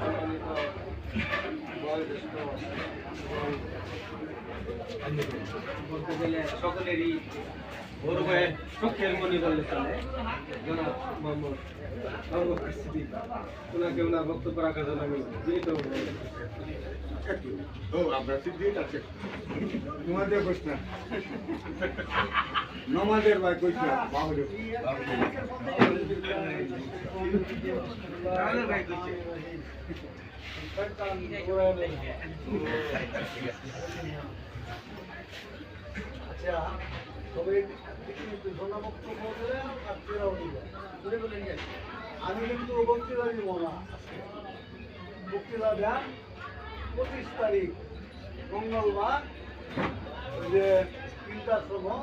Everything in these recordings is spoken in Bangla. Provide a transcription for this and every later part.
Thank you. বলতে গেলে সকলেরই বড় ভাইয়ের চোখের মনে বললে চলে। জনাব মোহাম্মদ মোহাম্মদ সিদ্দিক ওনাকে ওনার বক্তব্য রাখার জন্য আমি বিনীত ও আমরা সিদ্দিক আছে তোমাদের কইস না নমাজের ভাই কইস না ভাই কইছে আচ্ছা আমি কিন্তু বক্তৃতা দিব না। বক্তৃতা দেন পঁচিশ তারিখ মঙ্গলবার যে তিনটার সময়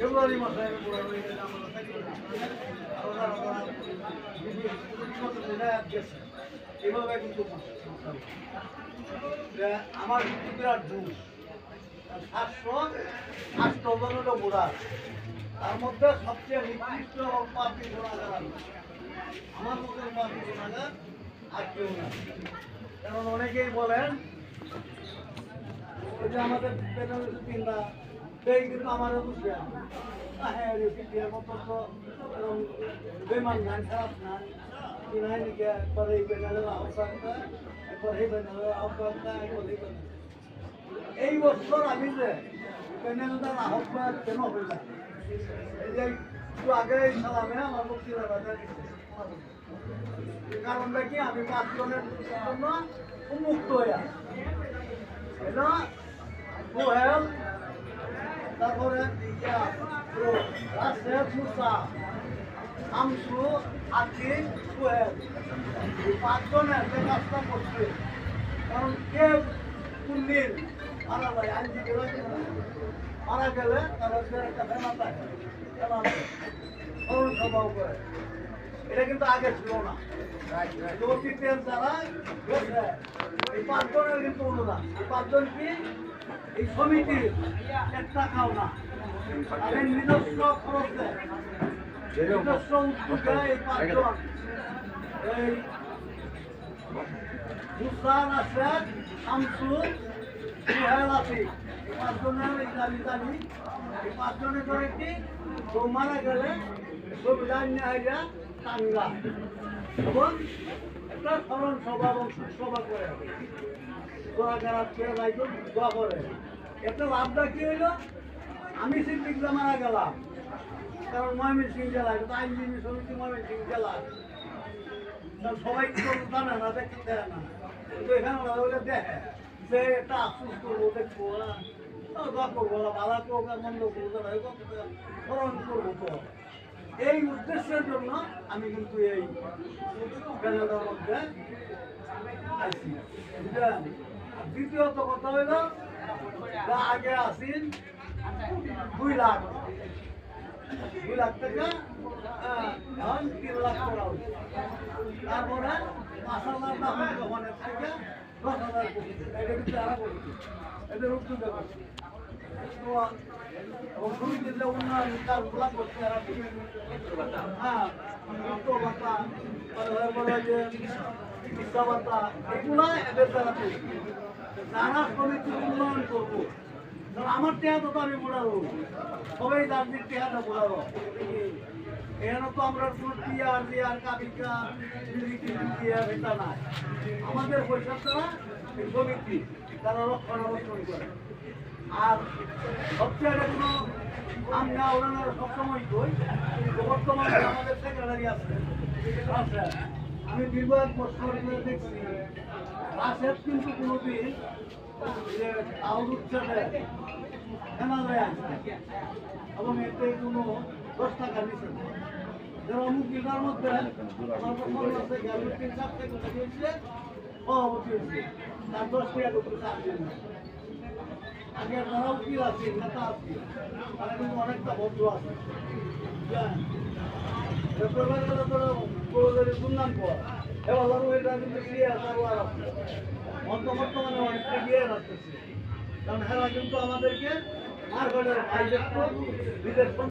ফেব্রুয়ারি মাসে। এভাবে কিন্তু আমার কিন্তু বিরাট দোষ সাতশো আটশো জন হলো তার মধ্যে সবচেয়ে নিকৃষ্ট পাপি গুণাগার আমার মতো গুণাগার আর কেউ না। কারণ অনেকেই বলেন, ওই যে আমাদের সেই কিন্তু আমারও বুঝবে হ্যাঁ। রে পিটিয়ার মতো তো বেমান গান খারাপ না কি নাই নাকি একবার এই আহ্বান দেয় একবার এই আহ্বান দেয় একবার এই এই বছর আমি যে প্যানেলটার আহ্বান কেন হইলাম? এই যে একটু আগে সালামে আমার বক্তৃতা বাজার কারণটা কি? আমি পাঁচজনের জন্য উন্মুক্ত হয়ে আছি এটা তারপরে রাশেদ মুসা শামসু আকিব সোহেল। পাঁচজনের যে কাজটা করছে, কারণ কে কোনদিন মারা যায়, আইনজীবীরা কিন্তু মারা গেলে যে একটা ফেমা থাকে স্মরণ করে এটা কিন্তু আগে ছিল না। অতীতে যারা গেছে এই পাঁচজনের কিন্তু অনুদান। এই পাঁচজন কি? এই সমিতির। এক টাকাও না। তাদের নিজস্ব খরচে নিজস্ব উদ্যোগে এই পাঁচজন। এই হুসান আসাদ শামসু সুহেল আতিক। পাঁচজনের পাঁচজনের করে কি গেলে এবং সভা করে এতে লাভটা কি হইল? আমি সিদ্দিকরা মারা গেলাম। কারণ ময়মন সিং জেলা এটা আইনজীবী সমিতি ময়মন সিং জেলা সবাই তো জানে না, দেখতে দেয় না। কিন্তু এখানে দেখে যে একটা আফসোস করব, দেখব এই উদ্দেশ্যের জন্য আমি কিন্তু এই প্যানেলের মধ্যে আইছি। দ্বিতীয়ত কথা হইল আগে আসিল দুই লাখ। দুই লাখ টাকা এখন তিন লাখ হয়েছে তারপরে চিকিৎসা ভাতা এগুলা এদের দ্বারা যারা সমিতির উন্নয়ন করব আমার টেহা তো আমি বোড়াবো সবাই দার্জিলিং টেহাটা বোড়াবো এখানে তো আমরা কোনো টিয়ার দিয়ার কাবিকা এটা নাই। আমাদের পয়সা এই সমিতি তারা রক্ষণাবেক্ষণ করে। আর সবচেয়ে কোনো আমরা ওনারা সবসময় কই, বর্তমানে আমাদের সেক্রেটারি আছে। আমি দীর্ঘ এক বছর দেখছি, রাশেদ কিন্তু কোনোদিন আউট আসছে এবং এতে কোনো দশ টাকা দিয়েছে সভাপতি হয়েছে। তার অনেকটা ভদ্র আছে। শুনলাম পর এবার ধরো এটা কিন্তু আসারও আর বর্তমানে অনেকটা দিয়ে রাখতেছে কারণ হেরা কিন্তু আমাদেরকে মার্কেটের বিদেশ